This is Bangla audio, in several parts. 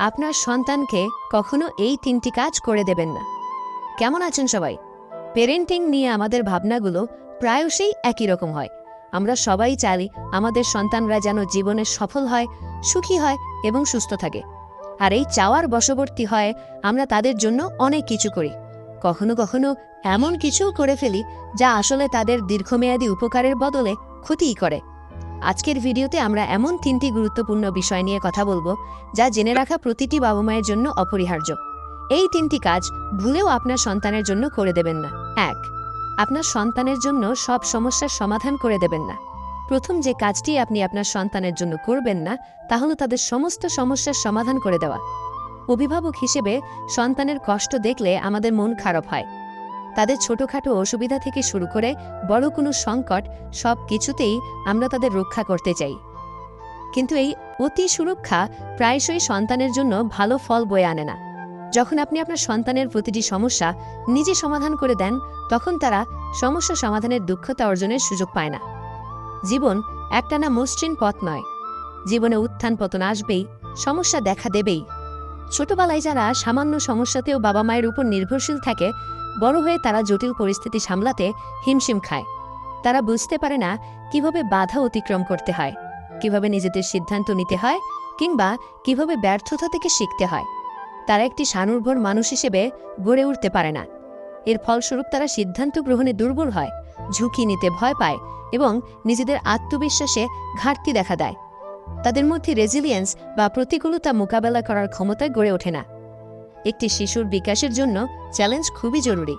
আপনার সন্তানকে কখনো এই তিনটি কাজ করে দেবেন না। কেমন আছেন সবাই? পেরেন্টিং নিয়ে আমাদের ভাবনাগুলো প্রায়শই একই রকম হয়। আমরা সবাই চাই আমাদের সন্তানরা যেন জীবনে সফল হয়, সুখী হয় এবং সুস্থ থাকে। আর এই চাওয়ার বশবর্তী হয়, আমরা তাদের জন্য অনেক কিছু করি। কখনো কখনো এমন কিছুও করে ফেলি যা আসলে তাদের দীর্ঘমেয়াদী উপকারের বদলে ক্ষতিই করে। আজকের ভিডিওতে আমরা এমন তিনটি গুরুত্বপূর্ণ বিষয় নিয়ে কথা বলব, যা জেনে রাখা প্রতিটি বাবা মায়ের জন্য অপরিহার্য। এই তিনটি কাজ ভুলেও আপনার সন্তানের জন্য করে দেবেন না। এক, আপনার সন্তানের জন্য সব সমস্যার সমাধান করে দেবেন না। প্রথম যে কাজটি আপনি আপনার সন্তানের জন্য করবেন না, তা হলো তাদের সমস্ত সমস্যার সমাধান করে দেওয়া। অভিভাবক হিসেবে সন্তানের কষ্ট দেখলে আমাদের মন খারাপ হয়। তাদের ছোটখাটো অসুবিধা থেকে শুরু করে বড় কোনো সংকট, সব কিছুতেই আমরা তাদের রক্ষা করতে চাই। কিন্তু এই অতি সুরক্ষা প্রায়শই সন্তানের জন্য ভালো ফল বয়ে আনে না। যখন আপনি আপনার সন্তানের প্রতিটি সমস্যা নিজে সমাধান করে দেন, তখন তারা সমস্যা সমাধানের দক্ষতা অর্জনের সুযোগ পায় না। জীবন একটানা মসৃণ পথ নয়। জীবনে উত্থান পতন আসবেই, সমস্যা দেখা দেবেই। ছোটবেলায় যারা সামান্য সমস্যাতেও বাবা মায়ের উপর নির্ভরশীল থাকে বড় হয়ে তারা জটিল পরিস্থিতি সামলাতে হিমশিম খায়। তারা বুঝতে পারে না কীভাবে বাধা অতিক্রম করতে হয়, কীভাবে নিজেদের সিদ্ধান্ত নিতে হয় কিংবা কীভাবে ব্যর্থতা থেকে শিখতে হয়। তারা একটি সানুর্ভর মানুষ হিসেবে গড়ে উঠতে পারে না। এর ফলস্বরূপ তারা সিদ্ধান্ত গ্রহণে দুর্বল হয়, ঝুঁকি নিতে ভয় পায় এবং নিজেদের আত্মবিশ্বাসে ঘাটতি দেখা দেয়। তাদের মধ্যে রেজিলিয়েন্স বা প্রতিকূলতা মোকাবেলা করার ক্ষমতা গড়ে ওঠে না। একটি শিশুর বিকাশের জন্য চ্যালেঞ্জ খুবই জরুরি।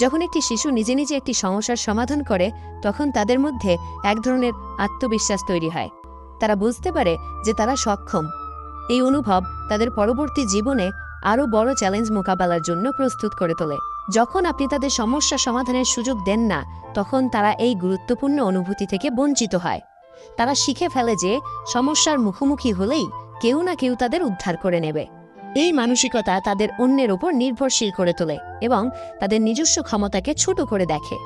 যখন একটি শিশু নিজে নিজে একটি সমস্যার সমাধান করে, তখন তাদের মধ্যে এক ধরনের আত্মবিশ্বাস তৈরি হয়। তারা বুঝতে পারে যে তারা সক্ষম। এই অনুভব তাদের পরবর্তী জীবনে আরও বড় চ্যালেঞ্জ মোকাবেলার জন্য প্রস্তুত করে তোলে। যখন আপনি তাদের সমস্যা সমাধানের সুযোগ দেন না, তখন তারা এই গুরুত্বপূর্ণ অনুভূতি থেকে বঞ্চিত হয়। তারা শিখে ফেলে যে, সমস্যার মুখোমুখি হলেই কেউ না কেউ তাদের উদ্ধার করে নেবে। এই মানসিকতা তাদের অন্যের ওপর নির্ভরশীল করে তোলে এবং তাদের নিজস্ব ক্ষমতাকে ছোট করে দেখে।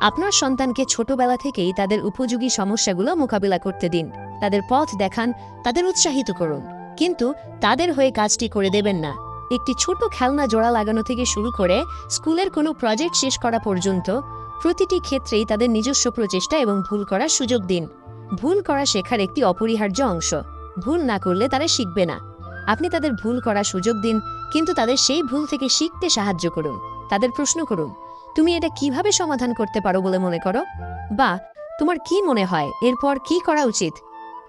আপনার সন্তানকে ছোটবেলা থেকেই তাদের উপযোগী সমস্যাগুলো মোকাবিলা করতে দিন, তাদের পথ দেখান, তাদের উৎসাহিত করুন। কিন্তু তাদের হয়ে কাজটি করে দেবেন না। একটি ছোট খেলনা জোড়া লাগানো থেকে শুরু করে স্কুলের কোনো প্রজেক্ট শেষ করা পর্যন্ত প্রতিটি ক্ষেত্রেই তাদের নিজস্ব প্রচেষ্টা এবং ভুল করার সুযোগ দিন। ভুল করা শেখার একটি অপরিহার্য অংশ। ভুল না করলে তারা শিখবে না। আপনি তাদের ভুল করার সুযোগ দিন, কিন্তু তাদের সেই ভুল থেকে শিখতে সাহায্য করুন। তাদের প্রশ্ন করুন, তুমি এটা কীভাবে সমাধান করতে পারো বলে মনে করো? বা, তোমার কি মনে হয়? এরপর কি করা উচিত?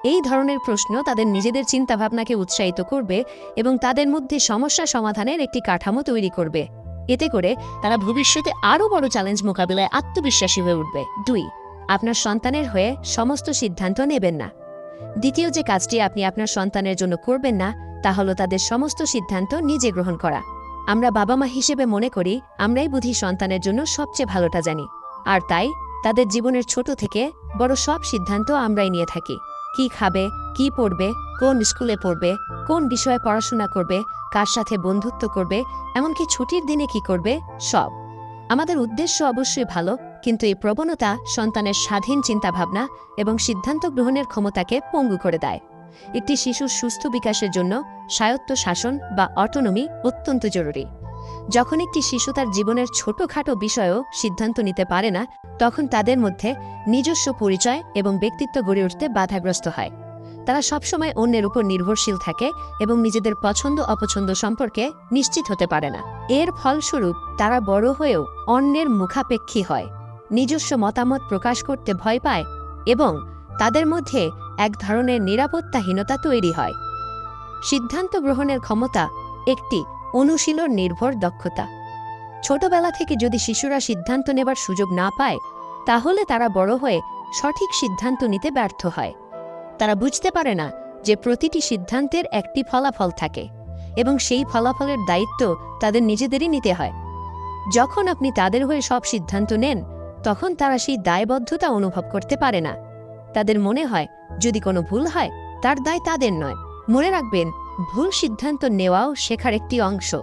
এই ধরনের প্রশ্ন তাদের নিজেদের চিন্তাভাবনাকে উৎসাহিত করবে এবং তাদের মধ্যে সমস্যা সমাধানের একটি কাঠামো তৈরি করবে। এতে করে তারা ভবিষ্যতে আরও বড় চ্যালেঞ্জ মোকাবিলায় আত্মবিশ্বাসী হয়ে উঠবে। দুই, আপনার সন্তানের হয়ে সমস্ত সিদ্ধান্ত নেবেন না। দ্বিতীয় যে কাজটি আপনি আপনার সন্তানের জন্য করবেন না তা হলো তাদের সমস্ত সিদ্ধান্ত নিজে গ্রহণ করা। আমরা বাবা মা হিসেবে মনে করি, আমরাই বুঝি সন্তানের জন্য সবচেয়ে ভালোটা জানি। আর তাই, তাদের জীবনের ছোট থেকে বড় সব সিদ্ধান্ত আমরাই নিয়ে থাকি। কি খাবে, কি পড়বে, কোন স্কুলে পড়বে, কোন বিষয়ে পড়াশোনা করবে, কার সাথে বন্ধুত্ব করবে, এমনকি ছুটির দিনে কি করবে, সব। আমাদের উদ্দেশ্য অবশ্যই ভালো, কিন্তু এই প্রবণতা সন্তানের স্বাধীন চিন্তাভাবনা এবং সিদ্ধান্ত গ্রহণের ক্ষমতাকে পঙ্গু করে দেয়। একটি শিশুর সুস্থ বিকাশের জন্য স্বায়ত্ত শাসন বা অটোনমি অত্যন্ত জরুরি। যখন একটি শিশু তার জীবনের ছোটখাটো বিষয়েও সিদ্ধান্ত নিতে পারে না, তখন তাদের মধ্যে নিজস্ব পরিচয় এবং ব্যক্তিত্ব গড়ে উঠতে বাধাগ্রস্ত হয়। তারা সবসময় অন্যের উপর নির্ভরশীল থাকে এবং নিজেদের পছন্দ অপছন্দ সম্পর্কে নিশ্চিত হতে পারে না। এর ফলস্বরূপ তারা বড় হয়েও অন্যের মুখাপেক্ষী হয়, নিজস্ব মতামত প্রকাশ করতে ভয় পায় এবং তাদের মধ্যে এক ধরনের নিরাপত্তাহীনতা তৈরি হয়। সিদ্ধান্ত গ্রহণের ক্ষমতা একটি অনুশীলন নির্ভর দক্ষতা। ছোটবেলা থেকে যদি শিশুরা সিদ্ধান্ত নেবার সুযোগ না পায়, তাহলে তারা বড় হয়ে সঠিক সিদ্ধান্ত নিতে ব্যর্থ হয়। তারা বুঝতে পারে না যে প্রতিটি সিদ্ধান্তের একটি ফলাফল থাকে এবং সেই ফলাফলের দায়িত্ব তাদের নিজেদেরই নিতে হয়। যখন আপনি তাদের হয়ে সব সিদ্ধান্ত নেন, তখন তারা সেই দায়বদ্ধতা অনুভব করতে পারে না। তাদের মনে হয়, যদি কোনো ভুল হয়, তার দায় তাদের নয়। মনে রাখবেন, ভুল সিদ্ধান্ত নেওয়াও শেখার একটি অংশ।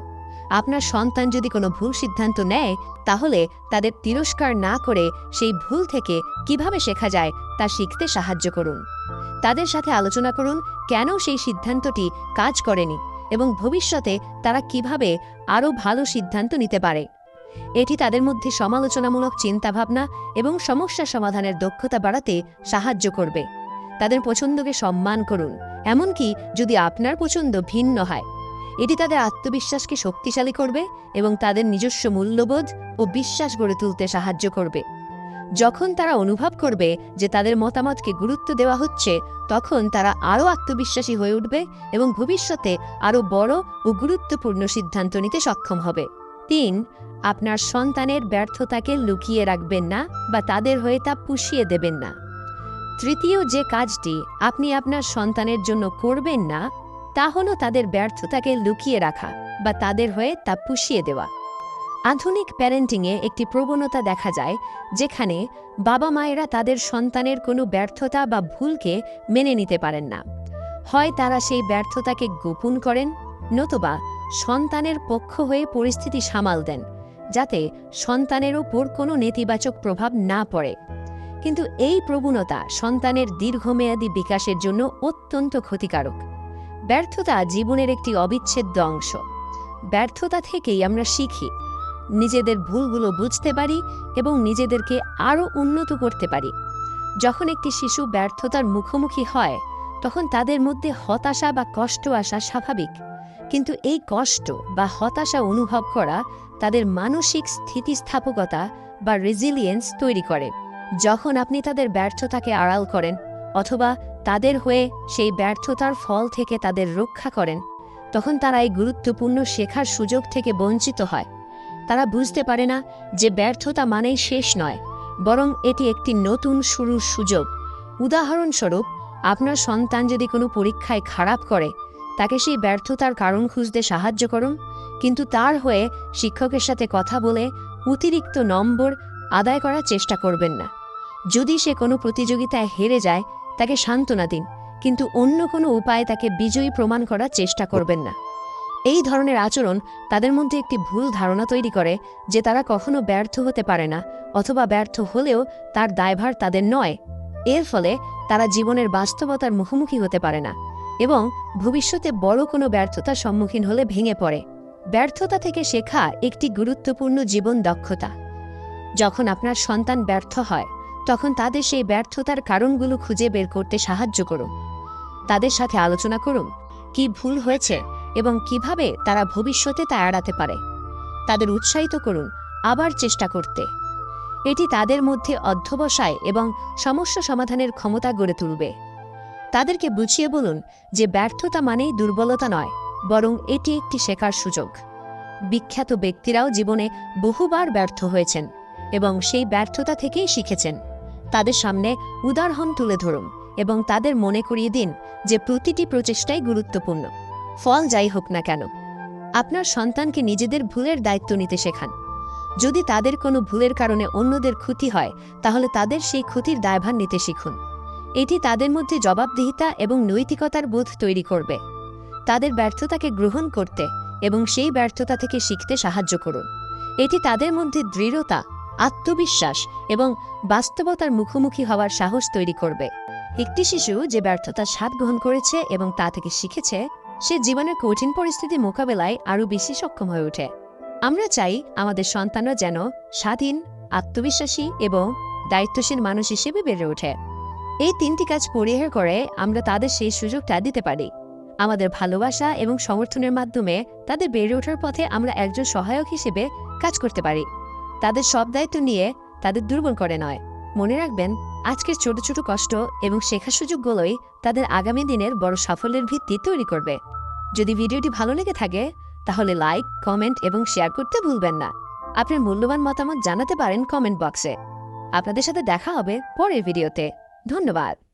আপনার সন্তান যদি কোনো ভুল সিদ্ধান্ত নেয়, তাহলে তাদের তিরস্কার না করে সেই ভুল থেকে কীভাবে শেখা যায়, তা শিখতে সাহায্য করুন। তাদের সাথে আলোচনা করুন, কেন সেই সিদ্ধান্তটি কাজ করেনি এবং ভবিষ্যতে তারা কীভাবে আরও ভালো সিদ্ধান্ত নিতে পারে। এটি তাদের মধ্যে সমালোচনামূলক চিন্তাভাবনা এবং সমস্যা সমাধানের দক্ষতা বাড়াতে সাহায্য করবে। তাদের পছন্দকে সম্মান করুন, এমনকি যদি আপনার পছন্দ ভিন্ন হয়। এটি তাদের আত্মবিশ্বাসকে শক্তিশালী করবে এবং তাদের নিজস্ব মূল্যবোধ ও বিশ্বাস গড়ে তুলতে সাহায্য করবে। যখন তারা অনুভব করবে যে তাদের মতামতকে গুরুত্ব দেওয়া হচ্ছে, তখন তারা আরও আত্মবিশ্বাসী হয়ে উঠবে এবং ভবিষ্যতে আরও বড় ও গুরুত্বপূর্ণ সিদ্ধান্ত নিতে সক্ষম হবে। তিন আপনার সন্তানের ব্যর্থতাকে লুকিয়ে রাখবেন না বা তাদের হয়ে তা পুষিয়ে দেবেন না। তৃতীয় যে কাজটি আপনি আপনার সন্তানের জন্য করবেন না, তা হলো তাদের ব্যর্থতাকে লুকিয়ে রাখা বা তাদের হয়ে তা পুষিয়ে দেওয়া। আধুনিক প্যারেন্টিংয়ে একটি প্রবণতা দেখা যায়, যেখানে বাবা মায়েরা তাদের সন্তানের কোনো ব্যর্থতা বা ভুলকে মেনে নিতে পারেন না। হয় তারা সেই ব্যর্থতাকে গোপন করেন, নতুবা সন্তানের পক্ষ হয়ে পরিস্থিতি সামাল দেন যাতে সন্তানের ওপর কোনো নেতিবাচক প্রভাব না পড়ে। কিন্তু এই প্রবণতা সন্তানের দীর্ঘমেয়াদী বিকাশের জন্য অত্যন্ত ক্ষতিকারক। ব্যর্থতা জীবনের একটি অবিচ্ছেদ্য অংশ। ব্যর্থতা থেকেই আমরা শিখি, নিজেদের ভুলগুলো বুঝতে পারি এবং নিজেদেরকে আরও উন্নত করতে পারি। যখন একটি শিশু ব্যর্থতার মুখোমুখি হয়, তখন তাদের মধ্যে হতাশা বা কষ্ট আসা স্বাভাবিক। কিন্তু এই কষ্ট বা হতাশা অনুভব করা তাদের মানসিক স্থিতিস্থাপকতা বা রেজিলিয়েন্স তৈরি করে। যখন আপনি তাদের ব্যর্থতাকে আড়াল করেন অথবা তাদের হয়ে সেই ব্যর্থতার ফল থেকে তাদের রক্ষা করেন, তখন তারা এই গুরুত্বপূর্ণ শেখার সুযোগ থেকে বঞ্চিত হয়। তারা বুঝতে পারে না যে ব্যর্থতা মানেই শেষ নয়, বরং এটি একটি নতুন শুরুর সুযোগ। উদাহরণস্বরূপ, আপনার সন্তান যদি কোনো পরীক্ষায় খারাপ করে তাকে সেই ব্যর্থতার কারণ খুঁজতে সাহায্য করুন, কিন্তু তার হয়ে শিক্ষকের সাথে কথা বলে অতিরিক্ত নম্বর আদায় করার চেষ্টা করবেন না। যদি সে কোনো প্রতিযোগিতায় হেরে যায়, তাকে সান্ত্বনা দিন, কিন্তু অন্য কোনো উপায়ে তাকে বিজয়ী প্রমাণ করার চেষ্টা করবেন না। এই ধরনের আচরণ তাদের মধ্যে একটি ভুল ধারণা তৈরি করে যে তারা কখনো ব্যর্থ হতে পারে না, অথবা ব্যর্থ হলেও তার দায়ভার তাদের নয়। এর ফলে তারা জীবনের বাস্তবতার মুখোমুখি হতে পারে না। এবং ভবিষ্যতে বড় কোনো ব্যর্থতার সম্মুখীন হলে ভেঙে পড়ে। ব্যর্থতা থেকে শেখা একটি গুরুত্বপূর্ণ জীবন দক্ষতা। যখন আপনার সন্তান ব্যর্থ হয়, তখন তাদের সেই ব্যর্থতার কারণগুলো খুঁজে বের করতে সাহায্য করুন। তাদের সাথে আলোচনা করুন, কি ভুল হয়েছে এবং কীভাবে তারা ভবিষ্যতে তা এড়াতে পারে। তাদের উৎসাহিত করুন, আবার চেষ্টা করতে। এটি তাদের মধ্যে অধ্যবসায় এবং সমস্যা সমাধানের ক্ষমতা গড়ে তুলবে। তাদেরকে বুঝিয়ে বলুন যে ব্যর্থতা মানেই দুর্বলতা নয়, বরং এটি একটি শেখার সুযোগ। বিখ্যাত ব্যক্তিরাও জীবনে বহুবার ব্যর্থ হয়েছেন এবং সেই ব্যর্থতা থেকেই শিখেছেন। তাদের সামনে উদাহরণ তুলে ধরুন এবং তাদের মনে করিয়ে দিন যে প্রতিটি প্রচেষ্টাই গুরুত্বপূর্ণ। ফল যাই হোক না কেন, আপনার সন্তানকে নিজেদের ভুলের দায়িত্ব নিতে শেখান। যদি তাদের কোনো ভুলের কারণে অন্যদের ক্ষতি হয়, তাহলে তাদের সেই ক্ষতির দায়ভার নিতে শিখুন। এটি তাদের মধ্যে জবাবদিহিতা এবং নৈতিকতার বোধ তৈরি করবে। তাদের ব্যর্থতাকে গ্রহণ করতে এবং সেই ব্যর্থতা থেকে শিখতে সাহায্য করুন। এটি তাদের মধ্যে দৃঢ়তা, আত্মবিশ্বাস এবং বাস্তবতার মুখোমুখি হওয়ার সাহস তৈরি করবে। একটি শিশু যে ব্যর্থতার স্বাদ গ্রহণ করেছে এবং তা থেকে শিখেছে, সে জীবনের কঠিন পরিস্থিতি মোকাবেলায় আরও বেশি সক্ষম হয়ে ওঠে। আমরা চাই আমাদের সন্তানরা যেন স্বাধীন, আত্মবিশ্বাসী এবং দায়িত্বশীল মানুষ হিসেবে বেড়ে ওঠে। এই তিনটি কাজ পরিহার করে আমরা তাদের সেই সুযোগটা দিতে পারি। আমাদের ভালোবাসা এবং সমর্থনের মাধ্যমে তাদের বেড়ে ওঠার পথে আমরা একজন সহায়ক হিসেবে কাজ করতে পারি। তাদের সব দায়িত্ব নিয়ে তাদের দুর্বল করে নয়। মনে রাখবেন, আজকের ছোট ছোট কষ্ট এবং শেখার সুযোগগুলোই তাদের আগামী দিনের বড় সাফল্যের ভিত্তি তৈরি করবে। যদি ভিডিওটি ভালো লেগে থাকে, তাহলে লাইক, কমেন্ট এবং শেয়ার করতে ভুলবেন না। আপনার মূল্যবান মতামত জানাতে পারেন কমেন্ট বক্সে। আপনাদের সাথে দেখা হবে পরের ভিডিওতে। ধন্যবাদ।